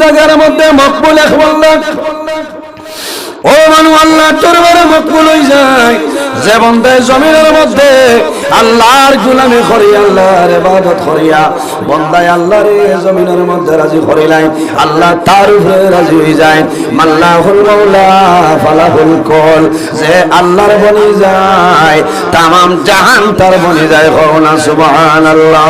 জায়গার মধ্যে মকবুল এক বললেন ও মানু আল্লাহ তোর মকবুল হয়ে যায়। যে বন্দায় জমিনের মধ্যে, আল্লাহর গুলামি করি আল্লাহর ইবাদত করিয়া বন্দায় আল্লাহর জমিনের মধ্যে রাজি করিলাই আল্লাহ তার উপরে রাজি হয়ে যায়। মাল্লাহুল মাওলা, ফালাহুল কল যে আল্লাহর বনি যায়, তামাম জাহান তার বনি যায় করোনা সুবহানাল্লাহ।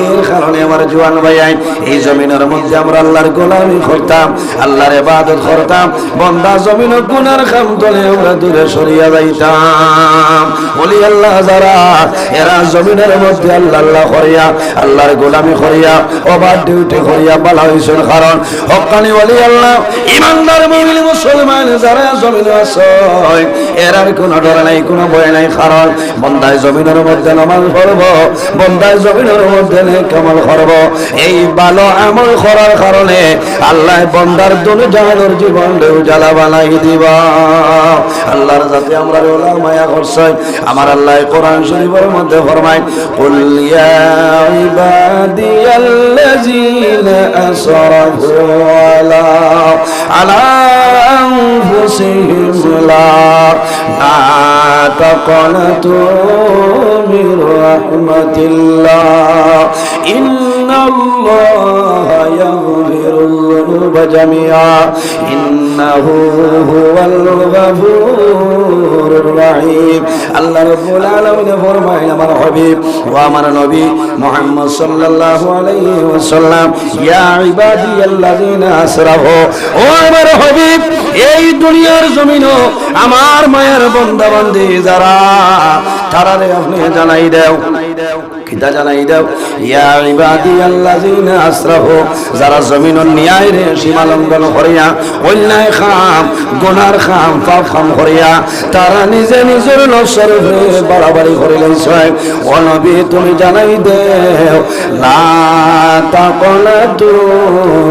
এর কারণে আমার জোয়ান ভাইয়াই, এই জমিনের মধ্যে আমরা আল্লাহর গোলামি করতাম, আল্লাহর ইবাদত করতাম, বন্দা জমিন গুনার খাম তলে আমরা দূরে সরিয়া যাইতাম বলি, আল্লাহ, যারা এরা জমিনের মধ্যে আল্লাহ আল্লাহ করিয়া, আল্লাহর গোলামি করিয়া, ওভার ডিউটি করিয়া বলা হয়েছেন কারণ হকানি বলি, আল্লাহ, ইমানদার মুমিন মুসলমান যারা জমিনে আছে এরার কোনো ডর নাই, কোনো ভয় নাই, কারণ বন্দায় জমিনের মধ্যে নামাজ পড়ব, বন্দায় জমিনের মধ্যে কামাল করব। এই ভালো আমল করার কারণে আল্লাহ বন্দার দুনু জাহানোর জীবন জ্বালা বানাই দিবা। আল্লাহর যাতে আমরা ওলা মায়া করছে। আমার আল্লাহ কোরআন শরীফের মধ্যে ফরমায় আসরাফু আলা আলা আনফুসিহিম লা তাকনাতু মির রাহমাতিল্লাহ। ইন্নাল্লাহা ইয়াগফিরুল যুনুবা জামিআ। ইন্নাহু হুয়াল গফুরুর রাহিম। আল্লাহ রাব্বুল আলামিন ফরমায় আমার হাবিব ও আমার নবী মুহাম্মদ সাল্লাল্লাহু আলাইহি ওয়াসাল্লাম ইবাদিয়াল্লাযিনা আসরাফু ও আমার হাবিব, এই দুনিয়ার জমিনও আমার মায়ের বন্ধা বান্ধি যারা তারারে আপনি জানাই দেও। কিতা জানাই দাও। ইয়া ইবাদি আল্লাযিনা আসরাফু যারা জমিন ন্যায় রে সীমা লঙ্ঘন করিয়া, অন্যায় খাম, গুনার খাম, পাপ খাম করিয়া, তারা নিজে নিজের নফসের বাড়াবাড়ি করে লাইছে। ও নবী, তুমি জানাই দেও, লা তাকনাতু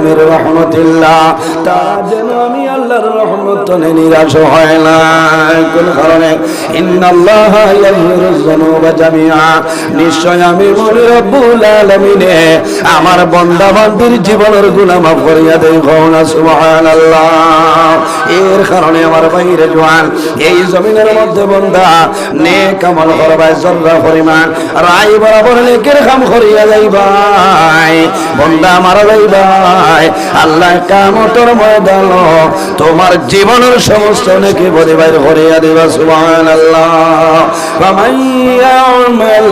মির রাহমাতিল্লাহ তারা যেন আমি আল্লাহর রহমত নিরাশ হয় না। কোন কারণে? ইন্নাল্লাহা ইয়াগফিরুয যুনুবা জামিআ। নিশ্চয় আমি মনে রব্বুল আলামিনে আমার বান্দা বান্দির জীবনের গুনাহ মাফ করিয়া দেই না, সুবহানাল্লাহ। এর কারণে আমার বাইরে জোয়ান, এই জমিনের মধ্যে বান্দা, নেক আমল করবাই জররা পরিমাণ রাই বরাবর নেকের কাম করিয়া যাইবাই বান্দা মারা যাইবাই আল্লাহ কামতর ময়দান তোমার জীবনের সমস্ত নেকি বাইর করিয়া দিবা, সুবহানাল্লাহ। ফামান ইয়ামাল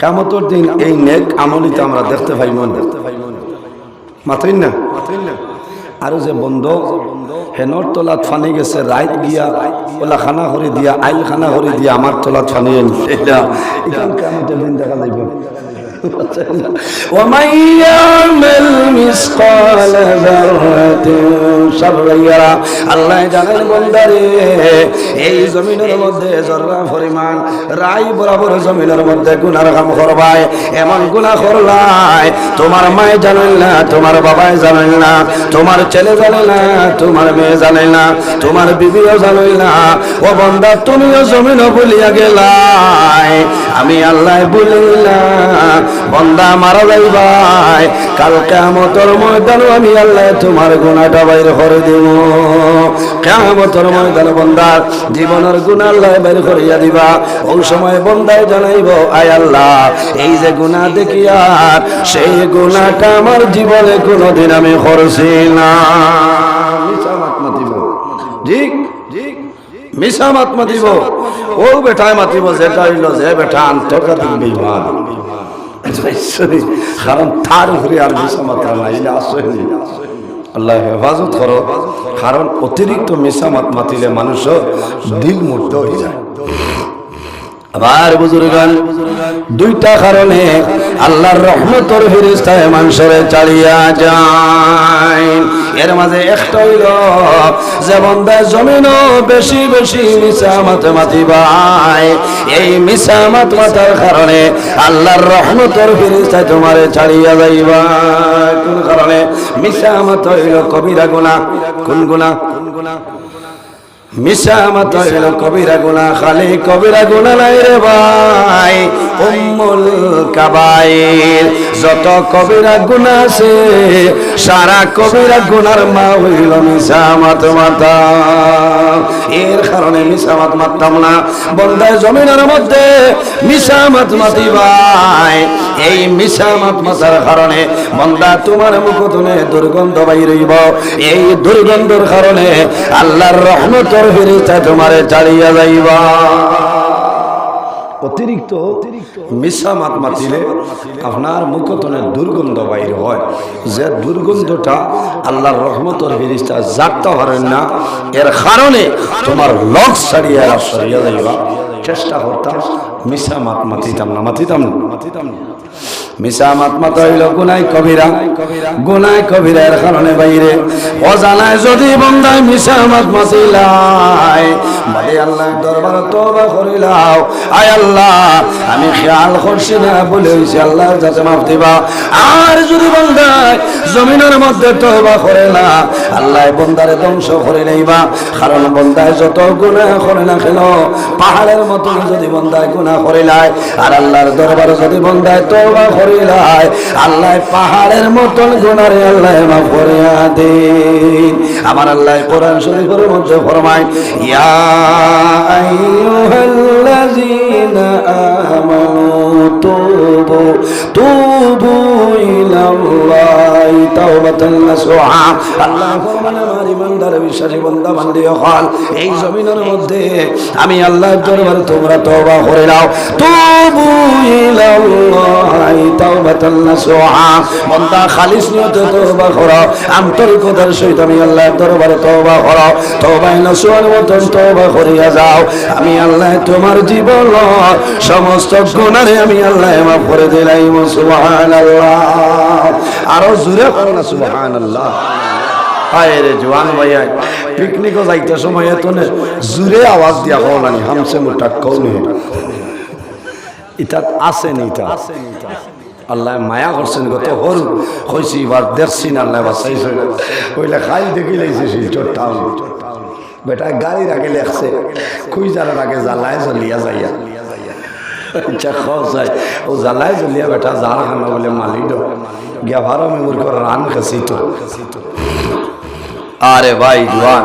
কামতর দিন এই নেক আমলিতে আমরা দেখতে পাই মন। দেখতে পাই মন মাতই না? আৰু যে বন্ধ হেনর তলাত ফানি গেছে রাইত গিয়া ওলা খানা হরি দিয়া আইল খানা হরি দিয়া আমার তলাত ফানি এটা কামতে দিন দেখা যাব ومن يعمل مثقال ذرة شرا يرى আল্লাহ জানেন বন্দারে এই জমিনের মধ্যে জররা পরিমাণ রাই বরাবর জমিনের মধ্যে গুনার কাম করবাই এমন গুনাহ করলাই তোমার মায় জানেন না তোমার বাবাই জানেন না তোমার ছেলে জানে না তোমার মেয়ে জানে না তোমার বিবিও জানে না ও বন্দা তুমিও জমিন বলিয়া গেলাই আমি আল্লাহ বলিলাম বন্দা মারা যাইবাই কাল কেমতর ময়দান আমি আল্লাহ তোমার গুণাটা বাইর করে দিব। কেমতর ময়দান বন্দার জীবনের গুণ আল্লাহ বাইর করিয়া দিবা। ওই সময় বন্দায় জানাইব, আয় আল্লাহ, এই যে গুণা দেখিয়া সেই গুণাটা আমার জীবনে কোনোদিন আমি করছি না। ঠিক? মিছা মাত মাতিব। ও বেটায় মাতিব, যেটা হইল যে বেটা আন্তর্জাতিক বিমান কারণ তার উপরে আর মিশা মাত্রা নাই নেই আল্লাহ হেফাজত করো, কারণ অতিরিক্ত মিশামাত মাতিলে মানুষ দিল মুক্ত হয়ে যায়। আবার বুজুর্গান, দুইটা কারণে আল্লাহর রহমতর ফিরিস্তায় মানুষের চালিয়া যায়। এর মাঝে একটা হইল, যে বন্দায় জমিনও বেশি বেশি মিশা মাতে ভাই এই মিশা মাত মাতার কারণে আল্লাহর রহমতর ফিরিস্তায় তোমারে ছাড়িয়া যাইবা। কোন কারণে? মিশা মাত হইল কবিরা গুণা কোন গুণা কোন গুণা মিশা মাত হইল কবিরা গুণা, খালি কবিরা গুণা নাই রে ভাই। উম্মুল কাবাইর, যত কবিরা গুণা আছে, সারা কবিরা গুনার মা হইল মিশা মাত এর কারণে মিশা মাত মারতাম না। বন্দায় জমিনের মধ্যে মিশা মাত মাতি ভাই। এই মিশা মাত মাতার কারণে বন্দা তোমার মুখতনে দুর্গন্ধ বাইর হইব এই দুর্গন্ধর কারণে আল্লাহর রহমতর ফিরিস্তা তোমারে চালিয়া যাইবা। অতিরিক্ত মিশা মাত মাতিলে আপনার মুখতনে দুর্গন্ধ বাইর হয়। যে দুর্গন্ধটা আল্লাহর রহমতর ফিরিস্তা জাগতে পারেন না, এর কারণে তোমার লক সারিয়া সরিয়া যাইবা। চেষ্টা করতাম মিশা মাত মাতিতাম না মাতিতাম না মাতিতাম না। মিশা গুনাই কবিরা গুনাই কারণে বাইরে যদি বন্দায় মিশা মাত মাতিলাই বাদে আল্লাহ দরবার তওবা করিলাও আয় আল্লাহ আমি খেয়াল করছি না বলে মাফ দিবা আর যদি বন্দায় জমিনের মধ্যে তওবা করে না আল্লাহ বন্দারে ধ্বংস করে নেইবা কারণ বন্দায় যত গুনাহ করে না খেল পাহাড়ের মতো যদি বন্দায় গুনাহ করিলাই আর আল্লাহর দরবারে যদি বন্দায় তওবা করিলাই আল্লাহ পাহাড়ের মতন আল্লাহ মাফ করিয়া আমার আল্লাহ কোরআন শরীফের মধ্যে ফরমায়, ইয়া আমানু তুবু তুবু ইলাল্লাহি তাওবাতান নাসুহা। আল্লাহ ফরমান, আমার ইমানদার, বিশ্বাসী বান্দা বান্দি হল এই জমিনের মধ্যে আমি আল্লাহর দরবারে তোমরা তওবা করে নাও। তুবু ইলাল্লাহি আমি আমি আল্লাহ তোমার জীবন, সমস্ত গুণারে আমি আল্লাহ মাফ করে দিলাম সুবহানাল্লাহ। আরও জোরে করো না, সুবহানাল্লাহ। পিকনিকও যাইতে সময় এত জোরে আওয়াজ দিয়া কওলানি হামসে মোটা কওনি ইতা আছে নি ইতা আল্লাহ মায়া করছেন গত হরু হইছি এবার দেখছি না, আল্লাহ বাসাইছে কইলে, খাই দেখি লাইছে শিলচর বেটা, গাড়ির আগে লেখছে খুই যারার আগে জ্বালায় জ্বলিয়া যাইয়া। আচ্ছা খস যায় ও জ্বালায় জ্বলিয়া বেটা জাল খানা বলে মালিক গিয়া ভালো মেমুর করে রান খাসি তো। আরে ভাই জোয়ান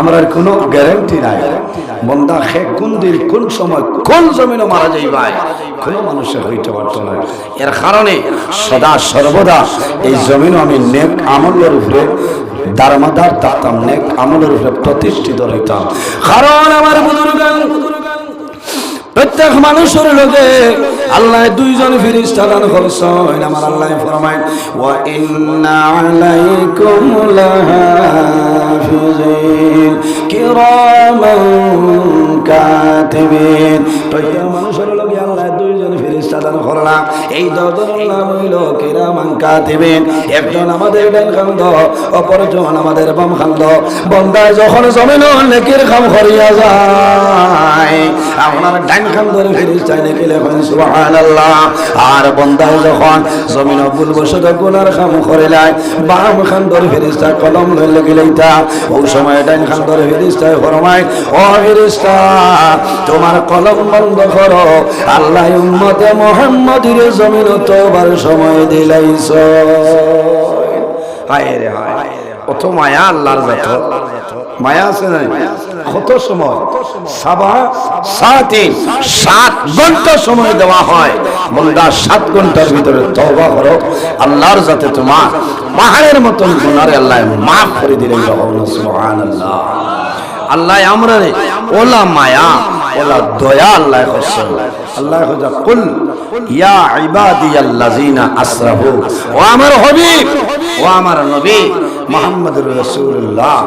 আমরা কোনো গ্যারান্টি নাই। বন্দা খে কোন দিন, কোন সময়, কোন জমিনে মারা যাইবাই কোন মানুষের হইতে পারতো না। এর কারণে সদা সর্বদা এই জমিনও আমি নেক আমলের উপরে দারমাদার দাতাম নেক আমলের উপরে প্রতিষ্ঠিত হইতাম কারণ আমার বুজুর্গ প্রত্যেক মানুষের লোকে আল্লাহ দুইজন ফিরিস্তা দান করছেন। আমার আল্লাহ ফরমায়, ওয়া ইন্না আলাইকুম লাহাফিজিন, কিরামান কাতিবিন। প্রত্যেক মানুষের লোকে দুইজন করলাম এই দলের নাম হইল একজন আমাদের খান্দ অপরজন আমাদের বাম খান্দ বন্দায় যখন জমিন নেকির কাম করিয়া যায়, আপনার ডান খান ধরে ফিরিস্তায় নেকি আর বন্দায় যখন জমিন গুনার কাম করিলাই বাম খান ধরে ফিরিস্তা কলম ধরে লেগিলাইতা ওই সময় ডান খান ধরে ফিরিস্তায় ফরমায়, ও ফিরিস্তা তোমার কলম বন্ধ করো। আল্লাহ উম্মতে মোহাম্মদের জমিন তোবার সময় দিলাইছ হায় রে হায়। কত মায়া আল্লাহর যত। মায়া আছে নাই? কত সময়? সাবা, সাতে, সাত ঘণ্টা সময় দেওয়া হয়। বন্দা সাত ঘণ্টার ভিতরে তওবা করো। আল্লাহর যাতে তোমার পাহাড়ের মতন গুনারে আল্লাহ মাফ করে দিলেন সুবহানাল্লাহ। আল্লাহ আল্লাহ আমরা ওলা মায়া, ওলা দয়া আল্লাহ করছে আল্লাহ খোঁজা কুল, ইয়া ইবাদিয়াল্লাযিনা আসরাফু, ও আমার হাবিব, ও আমার নবী মোহাম্মদুর রাসূলুল্লাহ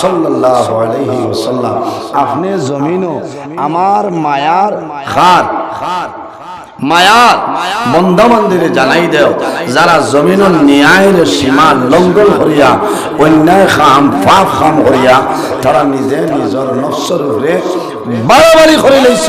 সাল্লাল্লাহু আলাইহি ওয়াসাল্লাম, আপনি জমিনও আমার মায়ার খার মায়ার বন্ধ মন্দিরে জানাই দেও, যারা জমিন ন্যায়ের সীমা লঙ্ঘন করিয়া, অন্যায় খাম, পাপ খাম করিয়া, তারা নিজে নিজের নফসর উপরে বাড়াবাড়ি করে লইছ।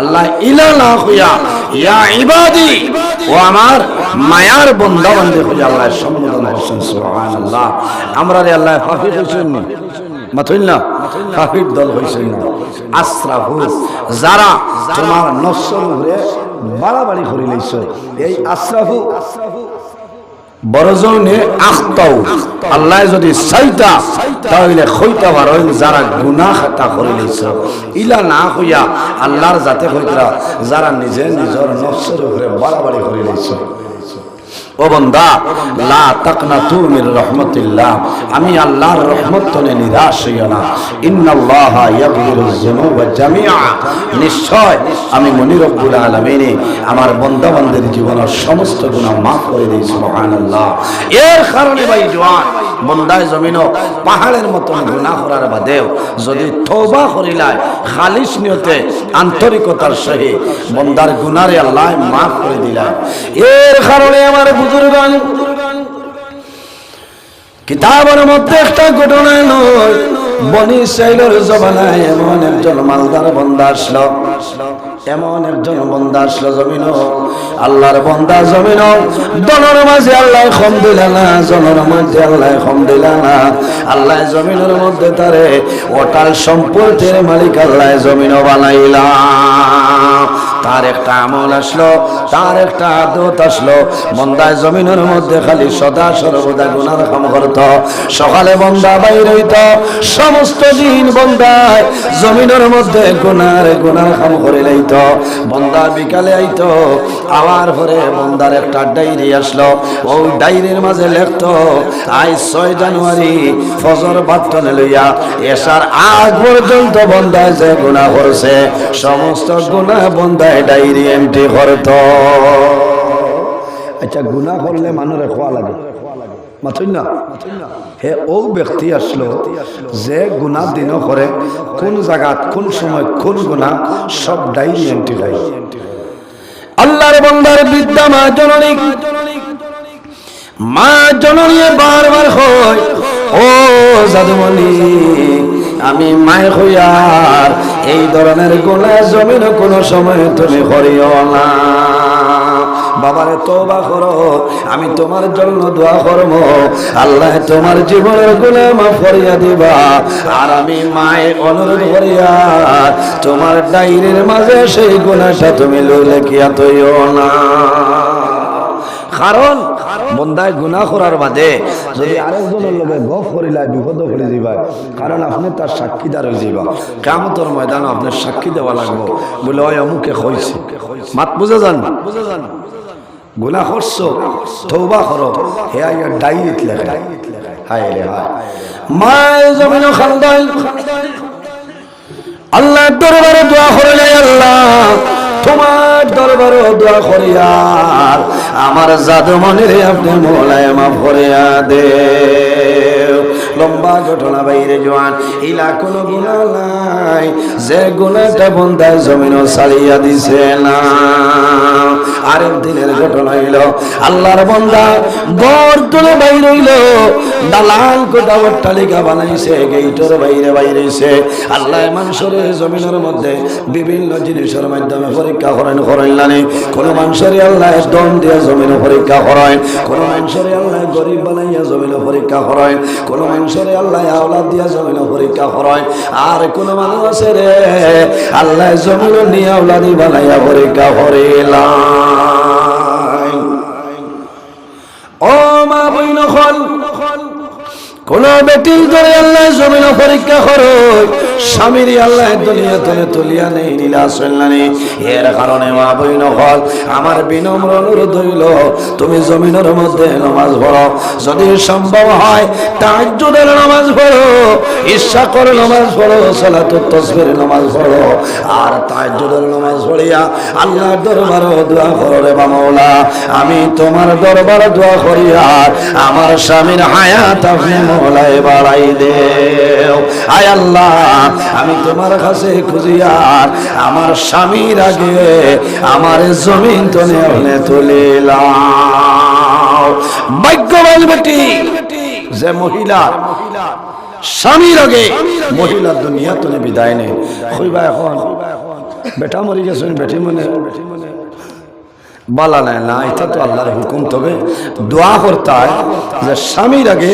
আল্লাহ ইলা না হইয়া, ইয়া ইবাদি, ও আমার মায়ার বন্ধা বান্ধে হইয়া আল্লাহ সম্বোধন করছেন সুবহানাল্লাহ। আমরা রে আল্লাহ ফাফি কইছেন নি? মাথইল না? ফাফির দল হইছেন না? আসরাফু যারা তোমার নফসের উপরে বাড়াবাড়ি করে লইছ এই আশরাফু বড়জনে আখতাও আল্লাহ যদি সাইতা তাহলে খইতা পারেন যারা গুনাহ খাতা করে লইছ ইলা না হইয়া আল্লাহর জাতে হইতা যারা নিজে নিজের নফসের উপরে বাড়াবাড়ি করে লইছ ও বন্দা, লা তাকনাতু মির রাহমাতিল্লাহ। আমি আল্লাহর রহমত নিরাশ হইও না। যুনুবা জামিআ। নিশ্চয় আমি মনি রব্বুল আলামিন আমার বান্দা জীবনের সমস্ত গুনাহ মাফ করে দেই, সুবহানাল্লাহ। এর কারণে ভাই জওয়ান বন্দায় জমিনও পাহাড়ের মতন গুনাহ করার বাদেও যদি তওবা করিলায় খালিস নিয়তে আন্তরিকতার সহিত বন্দার গুনারে আল্লাহ মাফ করে দিলাম এর কারণে আমার বুজুর্গান কিতাবের মধ্যে একটা ঘটনা নয় বনি সাইলের জবানায় এমন একজন মালদার বন্দা আসলো। এমন একজন বন্দা আসলো জমিন আল্লাহর বন্দা জমিন দনের মাঝে আল্লাহ কম দিল না, জনের মাঝে আল্লাহ কম দিল না। আল্লাহ জমিনের মধ্যে তারে ওটাল সম্পত্তির মালিক আল্লাহ জমিন বানাইলা। তার একটা আমল আসলো, তার একটা আদত আসলো। বন্দায় জমিনের মধ্যে খালি সদা সর্বদা গুনার কাম করত। সকালে বন্দা বাইর হইত, সমস্ত দিন বন্দায় জমিনের মধ্যে গুনার গুনার কাম করে লাইত। বন্দা বিকালে আইত, আবার পরে বন্দার একটা ডায়েরি আসলো। ওই ডায়েরির মাঝে লেখত, আজ ছয় জানুয়ারি ফজর বাট্টনে লইয়া এসার আগ পর্যন্ত বন্দায় যে গুণা করছে, সমস্ত গুণা বন্দায় ডায়েরি এন্ট্রি করত। আচ্ছা গুণা করলে মানুষের খোয়া লাগে। হে ও ব্যক্তি আসলো যে গুণা দিন করে, কোন জায়গাত কোন সময়, কোন গুণা সব ডায়েরি এন্ট্রি ডায়েরি আল্লাহর বন্দার বিদ্যা মা জননী মা জননী বারবার হয়, ও জাদুমণি আমি মায় হইয়ার এই ধরনের গোলা জমিন কোনো সময় তুমি করিও না। বাবারে তোবা করো, আমি তোমার জন্য দোয়া করব। আল্লাহ তোমার জীবনের গুণে মা ফরিয়া দিবা। আর আমি মায়ের অনুরোধ করিয়া তোমার ডায়েরির মাঝে সেই গুণাটা তুমি লইলে কিয়া তৈও না। কারণ বন্দায় গুণা করার বাদে যদি আরেকজনের লোকে গপ করিলা বিপদ করে দিবা, কারণ আপনি তার সাক্ষীদার হয়ে যাবা কামতর ময়দান আপনার সাক্ষী দেওয়া লাগবো। বলে ওই অমুকে হয়েছে মাত বুঝে যান? বুঝে যান গুণা করছ? তৌবা করো। হে আইয়া ডাইরিত লেখা। হায় রে, হায়। মায় জমিন খান্দাই আল্লাহ দরবারে দোয়া করলে আল্লাহ। তোমার দরবারে দোয়া করিয়ার আমার জাদু মনে আপনি মোলায় মা ভরিয়া দে লম্বা ঘটনা বাইরে, জোয়ান। ইলা কোনো গুণা নাই। যে গুণাটা বন্ধায় জমিন ছাড়িয়া দিছে না। আরেক দিনের ঘটনা হইল, আল্লাহর বন্দা গড় তুলে বাইর হইল। দালাল কোটা অট্টালিকা বানাইছে, গেইটের বাইরে বাইরেছে। আল্লাহ মানুষের জমিনের মধ্যে বিভিন্ন জিনিসের মাধ্যমে পরীক্ষা করেন করেন জানি কোন মানুষের আল্লাহ দম দিয়ে জমিনে পরীক্ষা করেন। কোন মানুষের আল্লাহ গরিব বানাইয়া জমিনে পরীক্ষা করেন। কোন মানুষের আল্লাহ আওলাদ দিয়া জমিনে পরীক্ষা করেন আর কোন মানুষের আল্লাহ জমিন নিয়ে আওলাদি বানাইয়া পরীক্ষা করিলাম। ও মা বইন খল কোন বেটির ধরে আল্লাহ জমিন পরীক্ষা করো। স্বামীর আল্লাহ দুনিয়া তুলে তুলিয়া নেই নীলা সন্ন্যানি এর কারণে মা বইন হল আমার বিনম্র অনুরোধ হইল, তুমি জমিনের মধ্যে নামাজ পড়ো। যদি সম্ভব হয় তাজ্জুদের নামাজ পড়ো ইচ্ছা করে নামাজ পড়ো, সালাতুত তসবির নামাজ পড়ো। আর তাজ্জুদের নামাজ পড়িয়া আল্লাহর দরবারে দোয়া করো রে মাওলা আমি তোমার দরবারে দোয়া করিয়া আমার স্বামীর হায়াত আপনি মোলায় বাড়াই দেও। আয় আল্লাহ, আমি তোমার কাছে খুঁজিয়ার আমার স্বামীর আগে আমার জমিন তনে হলে তুলিলাম ভাগ্যবান বেটি যে মহিলা স্বামীর আগে মহিলা দুনিয়া তনে বিদায় নেই। হইবা এখন, বেটা মরি গেছেন বেটি মনে। বালা নেয় না, এটা তো আল্লাহর হুকুম। তবে দোয়া করতে হয় যে স্বামীর আগে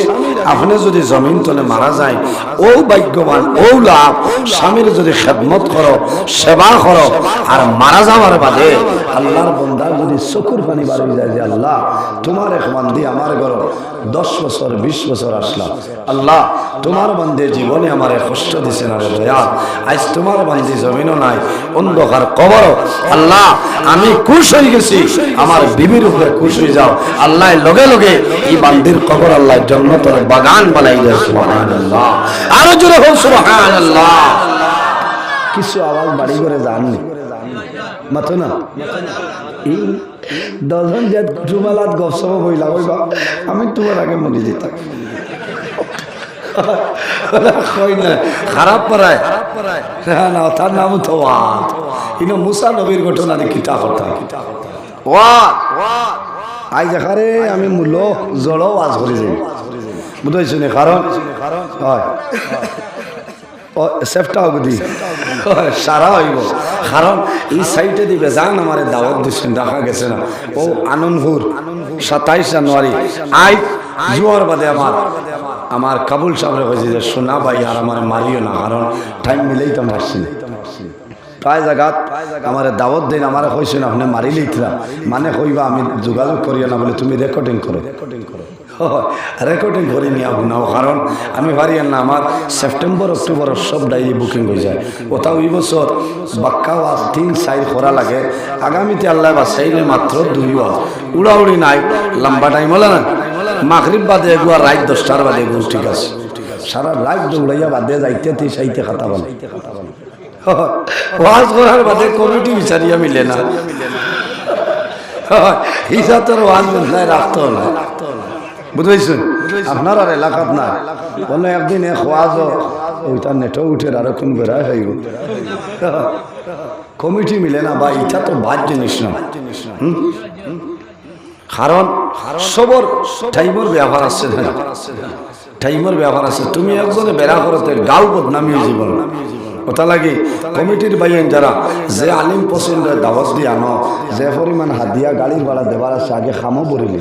আপনি যদি জমিন তলে মারা যায়, ও ভাগ্যবান, ও লাভ, স্বামীর যদি খেদমত করো, সেবা করো, আর মারা যাওয়ার বাদে আল্লাহর বন্দা যদি চকুর পানি বাড়ি যায় যে আল্লাহ, তোমার এক বান্দি আমার ঘর দশ বছর, বিশ বছর আসলাম আল্লাহ, তোমার বান্দি জীবনে আমার কষ্ট দিছে না দয়া। আজ তোমার বান্দি জমিনও নাই, অন্ধকার কবর আল্লাহ, আমি খুশ হয়ে গেছি, আমার বিবির উপরে খুশ হয়ে যাও। আল্লাহ, লগে লগে এই বান্দির কবর আল্লাহ জন্মতর বাগান বানাই দেয় সুবহানাল্লাহ। আরও জোরে হোক সুবহানাল্লাহ। কিছু আওয়াজ বাড়ি করে যাননি। মাতো না? এই দশজন যে টুমালাত গপসপ বইলা কইবা আমি তোমার আগে মরে যেতাম। খারাপ পারায় হ্যাঁ না তার নাম তো ওয়াদ। ইনো মুসা নবীর ঘটনা দেখি তা কথা? ওয়াদ। দেখারে আমি মূল্য জড় ওয়াজ করে যাই। বুঝাইছো নি কারণ সেফটা সারা হইব কারণ এই সাইটে দিবে যান আমার দাওয়াত দিচ্ছেন দেখা গেছে না ও আনন্দপুর সাতাইশ জানুয়ারি আই জুয়ার বাদে আমার আমার কাবুল সাহেব হয়েছে যে সোনা ভাই আর আমার মারিও না কারণ টাইম মিলেই তো পারছি না প্রায় জায়গাত আমার দাওয়াত দিন আমার কইছেন আপনি মারিলেই মানে কইবা আমি যোগাযোগ করিও না বলে তুমি রেকর্ডিং করো রেকর্ডিং করো রেকর্ডিং করে নিয়ে নাও, কারণ আমি পারি না, আমার সেপ্টেম্বর অক্টোবর সব ডায়েরি বুকিং হয়ে যায়। ওটাও এই বছর বাক্কা ওয়াজ তিন সাইড করা লাগে। আগামীতে আল্লাহ বা সাইলে মাত্র দুই ওয়াজ উড়াউড়ি নাই, লম্বা টাইম হলে না। মাগরিব বাদে এগুলো রাত দশটার বাদে এগুলো ঠিক আছে। সারা রাত দৌড়াইয়া বাদে যাইতে, তে সাইতে খাতা বলে। ওয়াজ করার বাদে কমিটি বিচারিয়া মিলে না। হিসাবের ওয়াজ বদলায় রাখতে হলো বুঝেছেন আপনার আর এলাকাত না বলে একদিন এক ওয়াজ ওইটা নেটও উঠে আর কোন বেড়ায় হইব। কমিটি মিলে না বা এটা তো বাদ জিনিস না? কারণ সবর টাইমর ব্যবহার আছে টাইমর ব্যবহার আছে। তুমি একজনে বেড়া করতে গাও বদনামি জীবন ওটা লাগে কমিটির বাইন যারা যে আলিম পছন্দ দাওয়াত দিয়ে আনো, যে পরিমাণ হাদিয়া গাড়ির ভাড়া দেবার আছে, আগে খামো বরিলি।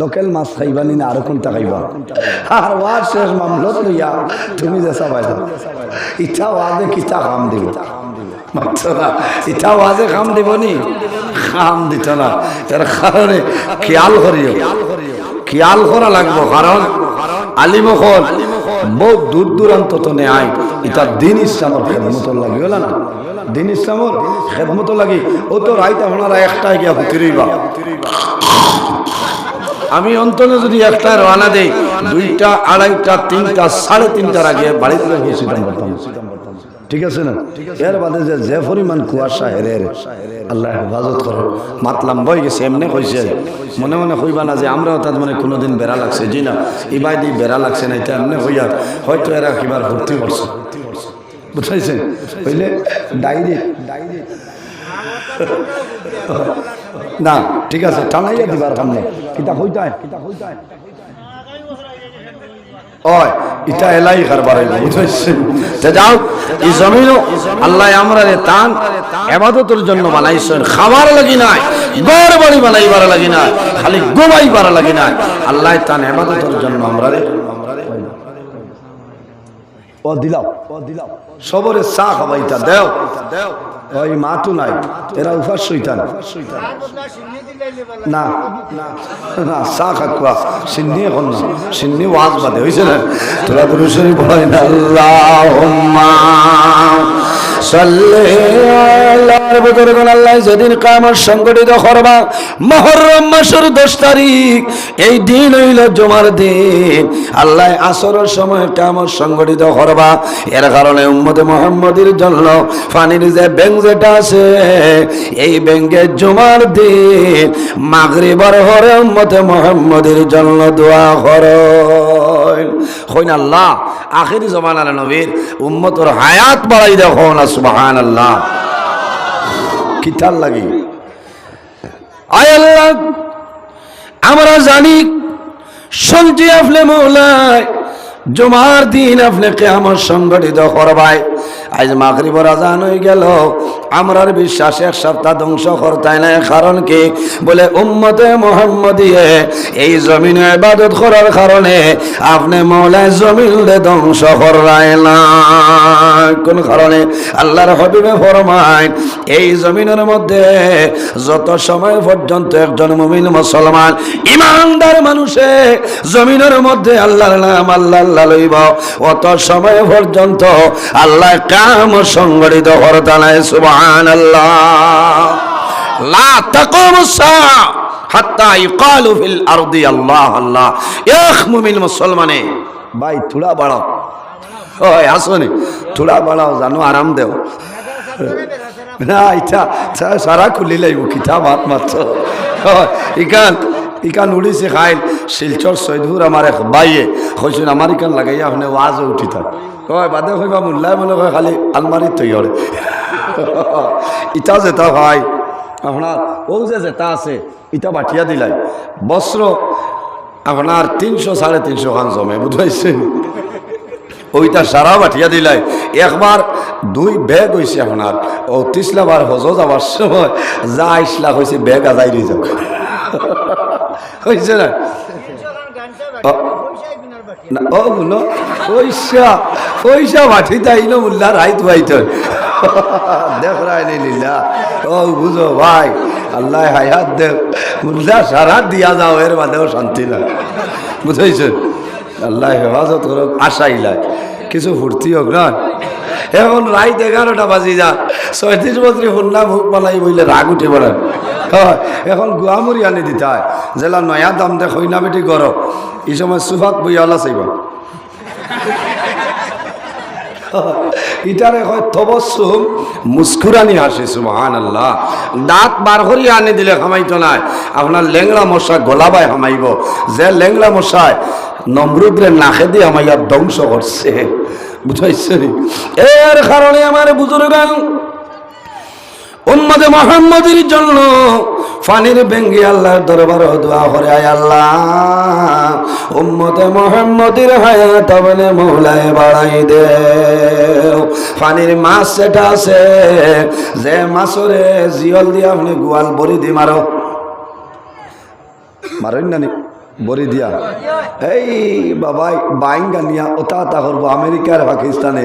লোকেল মাছ খাইবা নি না আর কোনটা খাইবা? আর ওয়ার শেষ, মামলত লইয়া তুমি যে সবাই ইচ্ছা ওয়াজে কিতা কাম দিব? ইচ্ছা ওয়াজে কাম দিব নি? কাম দিত না। তার কারণে খেয়াল করিও খেয়াল করা লাগবো কারণ আলিমখন বহু দূর দূরান্ত তো নেয় এটা দিন ইসলামর খেদমত লাগি, হল না? দিন ইসলামর খেদমত লাগি। ও তো রাইত আপনারা একটাই গিয়া হুতিরইবা আমি অন্তনে যদি একটা রানা দেই, দুইটা, আড়াইটা, তিনটা, সাড়ে তিনটার আগে বাড়িতে পৌঁছিতাম করতাম ঠিক আছে না? এর বাদে যে যে পরিমাণ কুয়াশা হেরে আল্লাহ হেফাজত করো। মাতলাম বই গেছে, এমনি কইছে। মনে মনে কইবা না যে আমরাও তার মানে কোনোদিন বেড়া লাগছে। জি না ইবাই দি বেড়া লাগছে না, এটা এমনি হইয়া হয়তো এরা কিবার ভর্তি করছে। বুঝাইছে হইলে ডাইরি ডাইরি না ঠিক আছে টানাইয়া দিবার সামনে। কিতাব হইতায়? ওই এটা এলাই কারবার হইল বুঝাইছেন তে যাও এই জমিনও আল্লাহ আমরা রে তান এবাদতের জন্য বানাইছেন। খাবার লাগি নাই গড় বাড়ি বানাইবার লাগি নাই খালি গোবাইবার লাগি নাই। আল্লাহ তান এবাদতের জন্য আমরা রে ও দিলাও ও দিলাও। সবরে চা খাবাইতা দেও দেও। ওই মা তো নাই। এরা উপাস শৈতান না না চা খাকুয়া সিন্নি এখন না, সিন্নি ওয়াজ বাদে হয়েছে না? তোরা রুশনি পড়াই না। আল্লাহ যেদিন কামত সংগঠিত করবা, মহরম মাসের দশ তারিখ, এই দিন হইল জমার দিন। আল্লাহ আসরের সময় কামত সংগঠিত করবা। এর কারণে উম্মতে মোহাম্মদের জন্য পানির যে ব্যাংক যেটা আছে, এই ব্যাংকে জমার দিন মাগরিবার হরে উম্মতে মোহাম্মদের জন্য দোয়া কর। হইন আল্লাহ, আখেরি জমান আল নবীর, উম্মতর হায়াত বাড়াই দেখো না সুবাহান আল্লাহ কিতার লাগে? আয় আল্লাহ, আমরা জানি সঞ্চয় আপনি মৌলায়, জমার দিন আপনি কেমন সংগঠিত করবাই আজ মাগরিবর আজান হয়ে গেল। আমরার বিশ্বাস এক সপ্তাহ ধ্বংস করতাই না কারণ কি? বলে, উম্মতে মোহাম্মদিয়ে, এই জমিনে ইবাদত করার কারণে আপনি মৌলায় জমিনে ধ্বংস করাই না কোন কারণে? আল্লাহর হবিবে ফরমায়, এই জমিনের মধ্যে যত সময় পর্যন্ত একজন মুমিন মুসলমান ইমানদার মানুষে জমিনের মধ্যে আল্লাহর নাম আল্লাহ আল্লাহ লইব, অত সময় পর্যন্ত আল্লাহ কাম সংগঠিত করতানায় সুবহান মুসলমানে, ভাই, থোড়া বাড়াও। ওই, আসনি, থোড়া বাড়াও, জানো, আরাম দেও। সারা খুলি লাগব কিতা মাত মাত্র ইকান ইকান উড়িছে খাইল, শিলচর সৈদুর আমার এক বাইয়ে কইছেন আমার ইকান লাগাইয়া ওয়াজ উঠি থাক। কয়, বাদে কইবা মুল্লাই মনে কয়, খালি আলমারি তৈরি ইটা যেটা ভাই, আপনার ও যে যেটা আছে, ইটা বাটিয়া দিলাই। বস্ত্র আপনার তিনশো সাড়ে তিনশো খান জমে বুঝাইছেন ওইটা সারা বাটিয়া দিলাই। একবার দুই ব্যাগ হয়েছে আপনার ও তিসলাবার হজ যাবার সময়। যা ইসলা হয়েছে ব্যাগ আজাই দিয়ে যাও হয়েছে না না, ও শুনো পয়সা পয়সা বাটি তাই না মুল্লা, রাইত বাইত দেখ রায়নি লীলা। ও বুঝো ভাই, আল্লাহ হায়াত দেব। মুল্লা সারা দিয়া যাও, এর বাদেও শান্তি না বুঝাইছে? আল্লাহ হেফাজত করুক আশাইলাই কিছু ফুর্তি হোক না? এখন রাইত এগারোটা বাজি যা, ছয়ত্রিশ বছর শুনলাম হুক পালাই বইলে রাগ উঠে পড়েন এখন গুয়ামুড়ি আনি দিতে হয় জেলা নয়া দাম দে খৈনা বেটি গর এই সময় সুফাত বই আলা চাইব। ইটারে হয় তবসুম মুস্কুরানি হাসি সুবহান আল্লাহ দাঁত বার করি আনি দিলে খামাইতো নাই। আপনার লেংড়া মশা গোলাবাই হামাইব। যে লেংড়া মশায় নমরুদ্রে নাখে দিয়ে আমাইয়া ধ্বংস করছে বুঝাইছে নি? এর কারণে আমার বুজুর্গান উম্মদে মোহাম্মদের জন্য ফানির বেঙ্গি আল্লাহর দরবার দোয়া করে, আয় আল্লাহ। উম্মতে মোহাম্মদের হায়াত বলে মৌলায় বাড়াই দে। ফানির মাছ সেটা আছে, যে মাছরে জিয়ল দিয়া আপনি গোয়াল বড়ি দি মারো। মারেন না নি? বড়ি দিয়া। এই বাবাই বাইঙ্গা নিয়া ওতা তা করব আমেরিকার পাকিস্তানে।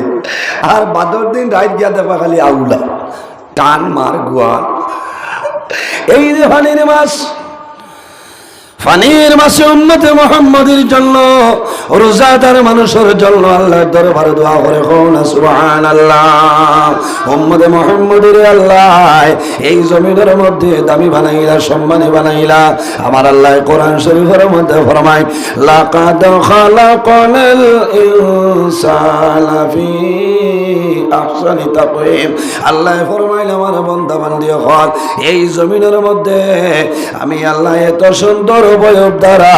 আর বাদর দিন রাইত গিয়া দেবা খালি আউলা। টান মার গুয়া। এই যে মাস ফানির মাসে উম্মতে মোহাম্মদের জন্য, রোজাদার মানুষের জন্য আল্লাহর দরবারে দোয়া করে কোন সুবহানাল্লাহ। উম্মতে মোহাম্মদের আল্লাহ, এই জমিনের মধ্যে দামি বানাইলা, সম্মানী বানাইলা, আমার আল্লাহ কোরআন শরীফের মধ্যে ফরমায়, লাকাদ খালাকাল ইনসানা আহসানি তাকওয়িম। আল্লাহ ফরমাইল, আমার বান্দা বান্দি হল এই জমিনের মধ্যে আমি আল্লাহ এত সুন্দর বয়ব দ্বারা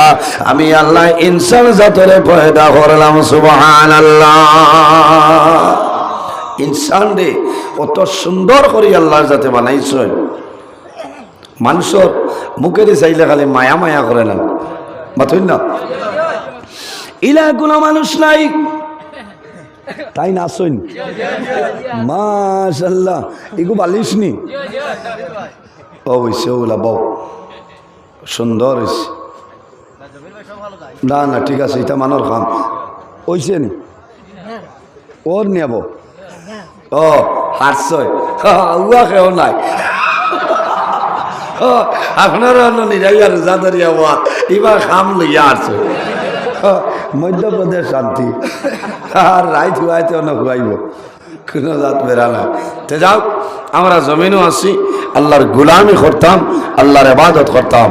আমি আল্লাহ ইনসান জাতরে পয়দা করলাম, সুবহানাল্লাহ। ইনসান রে, কত সুন্দর করে আল্লাহ যাতে বানাইছ মানুষের মুখে চাইলে খালি মায়া মায়া করে না মাথুন না? ইলা কোনো মানুষ নাই। তাই না আসুন মাশাল্লাহ এগু বালিশ নি। অবশ্যই ওগুলা বউ। সুন্দর না না, ঠিক আছে, এটা মানর খাম ওইছে নি? ওর নেব ও হাসছয় উয়া খেও নাই। আপনার নিরাইয়ার জাদারিয়া ওয়া এবার খাম লইয়া আসছে মধ্যপ্রদেশ শান্তি। আর রাইত হুয়াইতে অনেক হুয়াইব কোনো জাত বেড়ানো যাও আমরা জমিনও আসি আল্লাহর গুলামি করতাম আল্লাহর এবাদত করতাম।